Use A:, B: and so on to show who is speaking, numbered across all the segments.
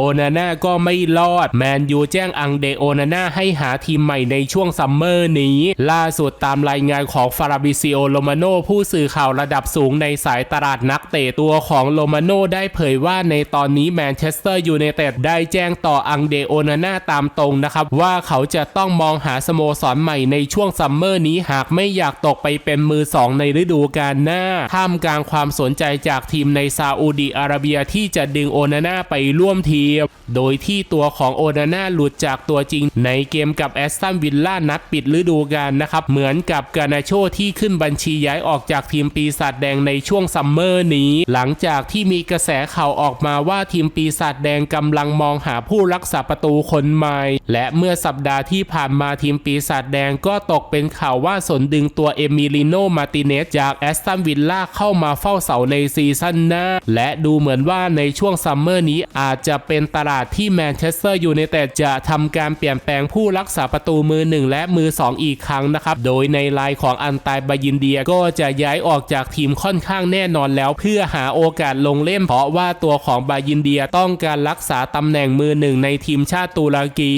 A: โอนาน่าก็ไม่รอด แมนยูแจ้งอังเดโอนาน่าให้หาทีมใหม่ในช่วงซัมเมอร์นี้ ล่าสุดตามรายงานของฟาราบิซิโอโลมาโนผู้สื่อข่าวระดับสูงในสายตลาดนักเตะตัวของโลมาโนได้เผยว่าในตอนนี้แมนเชสเตอร์ยูไนเต็ดได้แจ้งต่ออังเดโอนาน่าตามตรงนะครับ ว่าเขาจะต้องมองหาสโมสรใหม่ในช่วงซัมเมอร์นี้หากไม่อยากตกไปเป็นมือสองในฤดูกาลหน้า ท่ามกลางความสนใจจากทีมในซาอุดีอาระเบียที่จะดึงโอนาน่าไปร่วมทีมโดยที่ตัวของโอนาน่าหลุดจากตัวจริง ในเกมกับแอสตันวิลล่านัดปิดฤดูกาลนะครับ เหมือนกับกานาโชที่ขึ้นบัญชีย้ายออกจากทีมปีศาจแดงในช่วงซัมเมอร์นี้ หลังจากที่มีกระแสข่าวออกมาว่าทีมปีศาจแดงกำลังมองหาผู้รักษาประตูคนใหม่ และเมื่อสัปดาห์ที่ผ่านมาทีมปีศาจแดงก็ตกเป็นข่าวว่าสนดึงตัวเอมิลิโนมาติเนสจากแอสตันวิลล่าเข้ามาเฝ้าเสาในซีซั่นหน้า และดูเหมือนว่าในช่วงซัมเมอร์นี้อาจจะเป็นตลาดที่แมนเชสเตอร์ยูไนเต็ดจะทำการเปลี่ยนแปลงผู้รักษาประตูมือหนึ่งและมือสองอีกครั้งนะครับ โดยในลน์ของอันตายบายินเดียก็จะย้ายออกจากทีมค่อนข้างแน่นอนแล้ว เพื่อหาโอกาสลงเล่นเพราะว่าตัวของบายินเดียต้องการรักษาตำแหน่งมือหนึ่งในทีมชาติตุรกี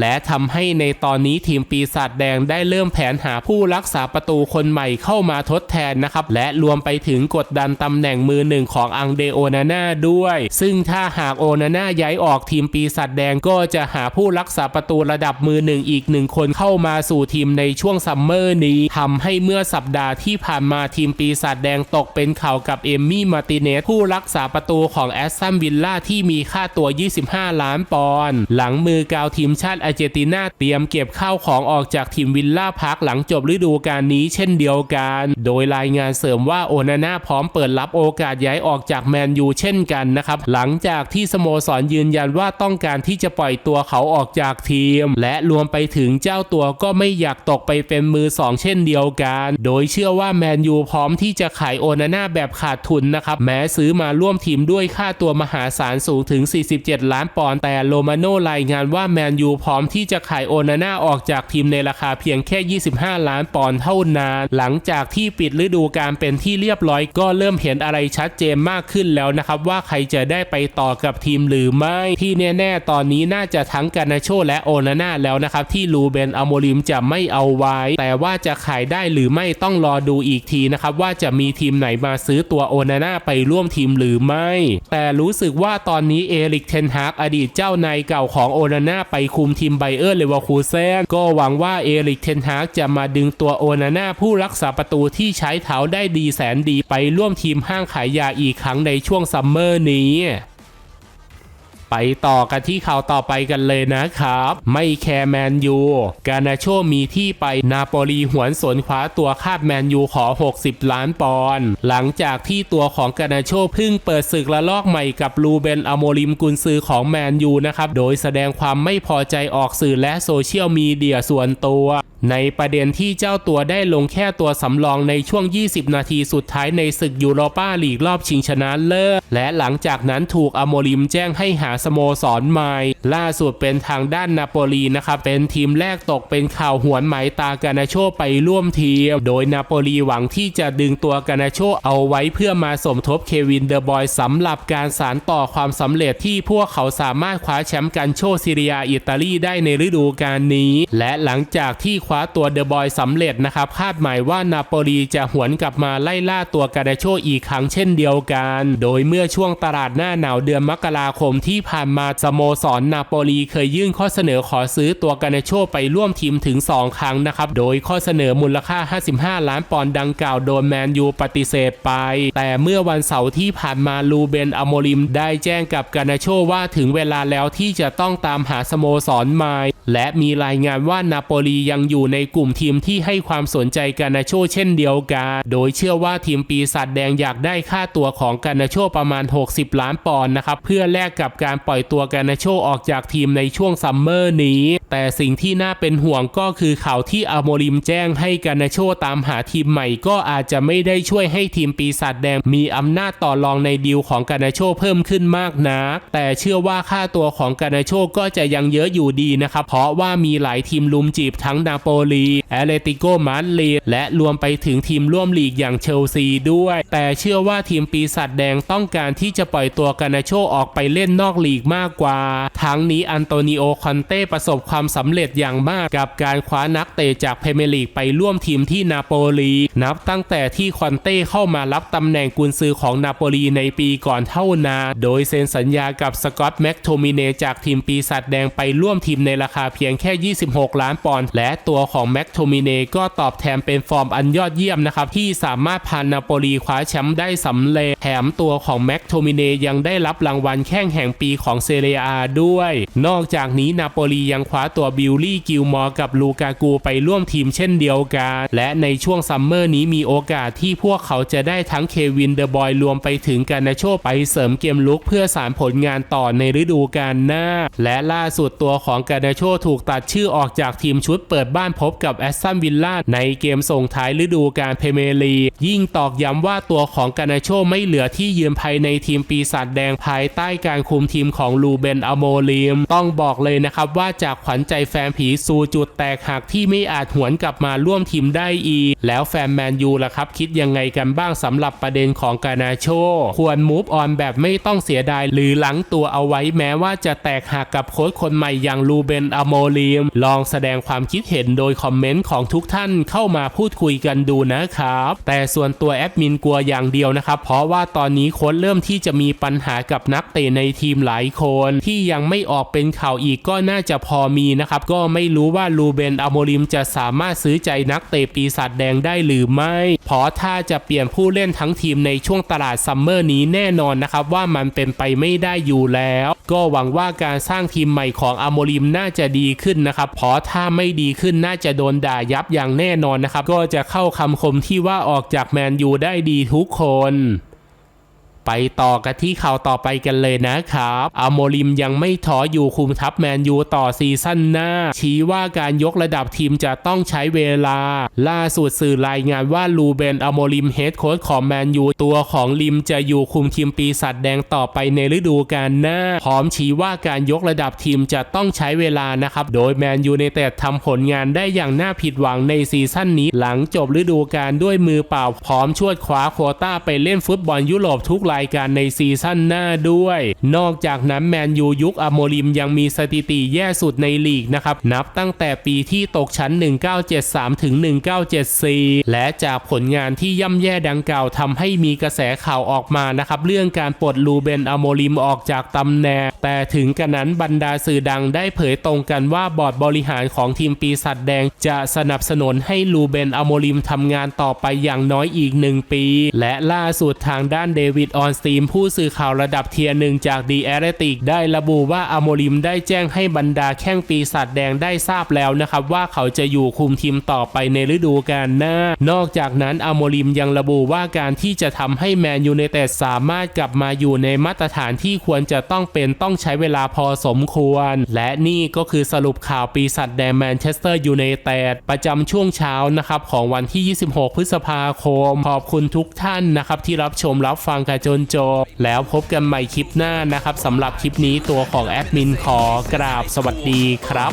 A: และทำให้ในตอนนี้ทีมปีศาจแดงได้เริ่มแผนหาผู้รักษาประตูคนใหม่เข้ามาทดแทนนะครับ และรวมไปถึงกดดันตำแหน่งมือหนึ่งของอังเดโอนาน่าด้วย ซึ่งถ้าหากโอนาน่าย้ายออกทีมปีศาจแดงก็จะหาผู้รักษาประตูระดับมือหนึ่งอีกหนึ่งคนเข้ามาสู่ทีมในช่วงซัมเมอร์นี้ทำให้เมื่อสัปดาห์ที่ผ่านมาทีมปีศาจแดงตกเป็นข่าวกับเอมมี่มาร์ติเนสผู้รักษาประตูของแอสตันวิลล่าที่มีค่าตัว 25 ล้านปอนด์หลังมือกาวทีมชาติอาร์เจนตินาเตรียมเก็บข้าวของออกจากทีมวิลล่าพักหลังจบฤดูกาลนี้เช่นเดียวกัน โดยรายงานเสริมว่าโอนาน่าพร้อมเปิดรับโอกาสย้ายออกจากแมนยูเช่นกันนะครับหลังจากที่สโมสรยืนยันว่าต้องการที่จะปล่อยตัวเขาออกจากทีม และรวมไปถึงเจ้าตัวก็ไม่อยากตกไปเป็นมือสองเช่นเดียวกัน โดยเชื่อว่าแมนยูพร้อมที่จะขายโอนาน่าแบบขาดทุนนะครับ แม้ซื้อมาร่วมทีมด้วยค่าตัวมหาศาลสูงถึง 47 ล้านปอนด์แต่โลมาโนรายงานว่าแมนยูพร้อมที่จะขายโอนาน่าออกจากทีมในราคาเพียงแค่ 25 ล้านปอนด์เท่านั้นหลังจากที่ปิดฤดูกาลเป็นที่เรียบร้อยก็เริ่มเห็นอะไรชัดเจนมากขึ้นแล้วนะครับว่าใครจะได้ไปต่อกับทีมหรือไม่ที่แน่ๆตอนนี้น่าจะทั้งกานาโชและโอนาน่าแล้วนะครับที่ลูเบนอโมริมจะไม่เอาไว้ แต่ว่าจะขายได้หรือไม่ต้องรอดูอีกทีนะครับว่าจะมีทีมไหนมาซื้อตัวโอนาน่าไปร่วมทีมหรือไม่ แต่รู้สึกว่าตอนนี้เอริกเทนฮากอดีตเจ้านายเก่าของโอนาน่าไปคุมทีมไบเออร์เลเวอร์คูเซนก็หวังว่าเอริกเทนฮากจะมาดึงตัวโอนาน่าผู้รักษาประตูที่ใช้เท้าได้ดีแสนดีไปร่วมทีมห้างขายยาอีกครั้งในช่วงซัมเมอร์นี้ ไปต่อกันที่ข่าวต่อไปกันเลยนะครับ ไม่แคร์แมนยูกานาโชมีที่ไปนาโปลีหวนสวนคว้าตัวคาบแมนยูขอ 60 ล้านปอนด์หลังจากที่ตัวของกานาโชพิ่งเปิดศึกละลอกใหม่กับลูเบนอโมริมกุนซือของแมนยูนะครับ โดยแสดงความไม่พอใจออกสื่อและโซเชียลมีเดียส่วนตัว ในประเด็นที่เจ้าตัวได้ลงแค่ตัวสำรองในช่วง 20 นาทีสุดท้ายในศึกยูโรปาลีกรอบชิงชนะเลิศ และหลังจากนั้นถูกอโมริมแจ้งให้หาสโมสรใหม่ ล่าสุดเป็นทางด้านนาโปลีนะครับ เป็นทีมแรกตกเป็นข่าวหวนไหมตากานาโชไปร่วมทีม โดยนาโปลีหวังที่จะดึงตัวกานาโชเอาไว้เพื่อมาสมทบเควินเดอะบอยสำหรับการสารต่อความสำเร็จที่พวกเขาสามารถคว้าแชมป์กันโชซีเรียอิตาลีได้ในฤดูกาลนี้ และหลังจากที่คว้าตัวเดอะบอยสำเร็จนะครับ คาดหมายว่านาโปลีจะหวนกลับมาไล่ล่าตัวกานาโชอีกครั้งเช่นเดียวกัน โดยเมื่อช่วงตลาดหน้าหนาวเดือนมกราคมที่ผ่านมาสโมสรนาโปลีเคยยื่นข้อเสนอขอซื้อตัวกานาโชไปร่วมทีมถึง 2 ครั้งนะครับ โดยข้อเสนอมูลค่า 55 ล้านปอนด์ดังกล่าวโดนแมนยูปฏิเสธไป แต่เมื่อวันเสาร์ที่ผ่านมาลูเบนอโมริมได้แจ้งกับกานาโชว่าถึงเวลาแล้วที่จะต้องตามหาสโมสรใหม่และมีรายงานว่านาโปลียังอยู่อยู่ในกลุ่มทีมที่ให้ความสนใจกานาโชเช่นเดียวกัน โดยเชื่อว่าทีมปีศาจแดงอยากได้ค่าตัวของกานาโชประมาณ 60 ล้านปอนด์นะครับ เพื่อแลกกับการปล่อยตัวกานาโชออกจากทีมในช่วงซัมเมอร์นี้ แต่สิ่งที่น่าเป็นห่วงก็คือข่าวที่อาโมริมแจ้งให้กานาโชตามหาทีมใหม่ก็อาจจะไม่ได้ช่วยให้ทีมปีศาจแดงมีอำนาจต่อรองในดีลของกานาโชเพิ่มขึ้นมากนักแต่เชื่อว่าค่าตัวของกานาโชก็จะยังเยอะอยู่ดีนะครับ เพราะว่ามีหลายทีมลุมจีบทั้งนาโปลี แอตเลติโกมาดริดและรวมไปถึงทีมร่วมลีกอย่างเชลซีด้วย แต่เชื่อว่าทีมปีศาจแดงต้องการที่จะปล่อยตัวกานาโชออกไปเล่นนอกลีกมากกว่า ทั้งนี้อันโตนิโอคอนเต้ประสบความสำเร็จอย่างมากกับการคว้านักเตะจากเพเมร์ลีกไปร่วมทีมที่นาโปลีนับตั้งแต่ที่คอนเต้เข้ามารับตำแหน่งกุนซือของนาโปลีในปีก่อนเท่านา โดยเซ็นสัญญากับสกอตแม็กโทมิเนจากทีมปีศาจแดงไปร่วมทีมในราคาเพียงแค่ 26 ล้านปอนด์และตัวของแม็กโททมิเนก็ตอบแทนเป็นฟอร์มอันยอดเยี่ยมนะครับ ที่สามารถพานาโปลีคว้าแชมป์ได้สำเร็จ แถมตัวของแม็กโทมิเนยังได้รับรางวัลแข้งแห่งปีของเซเรียอาด้วย นอกจากนี้นาโปลียังคว้าตัวบิลลี่กิลมอร์กับลูกากูไปร่วมทีมเช่นเดียวกัน และในช่วงซัมเมอร์นี้มีโอกาสที่พวกเขาจะได้ทั้งเควินเดอะบอยรวมไปถึงกานาโชไปเสริมเกมลุกเพื่อสารผลงานต่อในฤดูกาลหน้า และล่าสุดตัวของกานาโชถูกตัดชื่อออกจากทีมชุดเปิดบ้านพบกับแอสตันวิลล่าในเกมส่งท้ายฤดูกาลเพเมลี ยิ่งตอกย้ำว่าตัวของกานาโชไม่เหลือที่ยืมภายในทีมปีศาจแดงภายใต้การคุมทีมของลูเบนอโมลิมต้องบอกเลยนะครับว่าจากขวัญใจแฟนผีสู่จุดแตกหักที่ไม่อาจหวนกลับมาร่วมทีมได้อีกแล้วแฟนแมนยูล่ะครับ คิดยังไงกันบ้างสำหรับประเด็นของกานาโช ควรมูฟออนแบบไม่ต้องเสียดาย หรือหลังตัวเอาไว้แม้ว่าจะแตกหักกับโค้ชคนใหม่อย่างลูเบนอโมลิมลองแสดงความคิดเห็นโดยคอมเมนต์ของทุกท่านเข้ามาพูดคุยกันดูนะครับ แต่ส่วนตัวแอดมินกลัวอย่างเดียวนะครับ เพราะว่าตอนนี้โค้ชเริ่มที่จะมีปัญหากับนักเตะในทีมหลายคน ที่ยังไม่ออกเป็นข่าวอีกก็น่าจะพอมีนะครับ ก็ไม่รู้ว่าลูเบนอโมลิมจะสามารถซื้อใจนักเตะปีศาจแดงได้หรือไม่ เพราะถ้าจะเปลี่ยนผู้เล่นทั้งทีมในช่วงตลาดซัมเมอร์นี้แน่นอนนะครับว่ามันเป็นไปไม่ได้อยู่แล้ว ก็หวังว่าการสร้างทีมใหม่ของอโมลิมน่าจะดีขึ้นนะครับเพราะถ้าไม่ดีขึ้นน่าจะโดนด่ายับอย่างแน่นอนนะครับ ก็จะเข้าคำคมที่ว่าออกจากแมนยูได้ดีทุกคน ไปต่อกันที่ข่าวต่อไปกันเลยนะครับอโมลิมยังไม่ท้ออยู่คุมทัพแมนยูต่อซีซั่นหน้า ชี้ว่าการยกระดับทีมจะต้องใช้เวลา ล่าสุดสื่อรายงานว่าลูเบนอโมลิมเฮดโค้ชของแมนยูตัวของลิมจะอยู่คุมทีมปีศาจแดงต่อไปในฤดูกาลหน้า พร้อมชี้ว่าการยกระดับทีมจะต้องใช้เวลานะครับ โดยแมนยูในแต่ทำผลงานได้อย่างน่าผิดหวังในซีซั่นนี้ หลังจบฤดูกาลด้วยมือเปล่าพร้อมชวดคว้าโควต้าไปเล่นฟุตบอลยุโรปทุกรายการในซีซั่นหน้าด้วย นอกจากนั้นแมนยูยุคอโมลิมยังมีสถิติแย่สุดในลีกนะครับ นับตั้งแต่ปีที่ตกชั้น 1973 ถึง 1974 และจากผลงานที่ย่ำแย่ดังกล่าวทำให้มีกระแสข่าวออกมานะครับ เรื่องการปลดลูเบนอโมลิมออกจากตำแหน่งแต่ถึงกระนั้นบรรดาสื่อดังได้เผยตรงกันว่าบอร์ดบริหารของทีมปีศาจแดง จะสนับสนุนให้ลูเบนอโมลิมทำงานต่อไปอย่างน้อยอีกหนึ่งปี และล่าสุดทางด้านเดวิดออนสตรีมผู้สื่อข่าวระดับเทียร์หนึ่งจากดีแอตเลติกได้ระบุว่าอโมลิมได้แจ้งให้บรรดาแข้งปีศาจแดงได้ทราบแล้วนะครับว่าเขาจะอยู่คุมทีมต่อไปในฤดูกาลหน้า นอกจากนั้นอโมลิมยังระบุว่าการที่จะทำให้แมนยูไนเต็ดสามารถกลับมาอยู่ในมาตรฐานที่ควรจะต้องเป็นต้องใช้เวลาพอสมควร และนี่ก็คือสรุปข่าวปีศาจแดงแมนเชสเตอร์ยูไนเต็ดประจำช่วงเช้านะครับของวันที่ 26 พฤษภาคม ขอบคุณทุกท่านนะครับที่รับชมรับฟังกันจนจบ แล้วพบกันใหม่คลิปหน้านะครับสำหรับคลิปนี้ตัวของแอดมินขอกราบสวัสดีครับ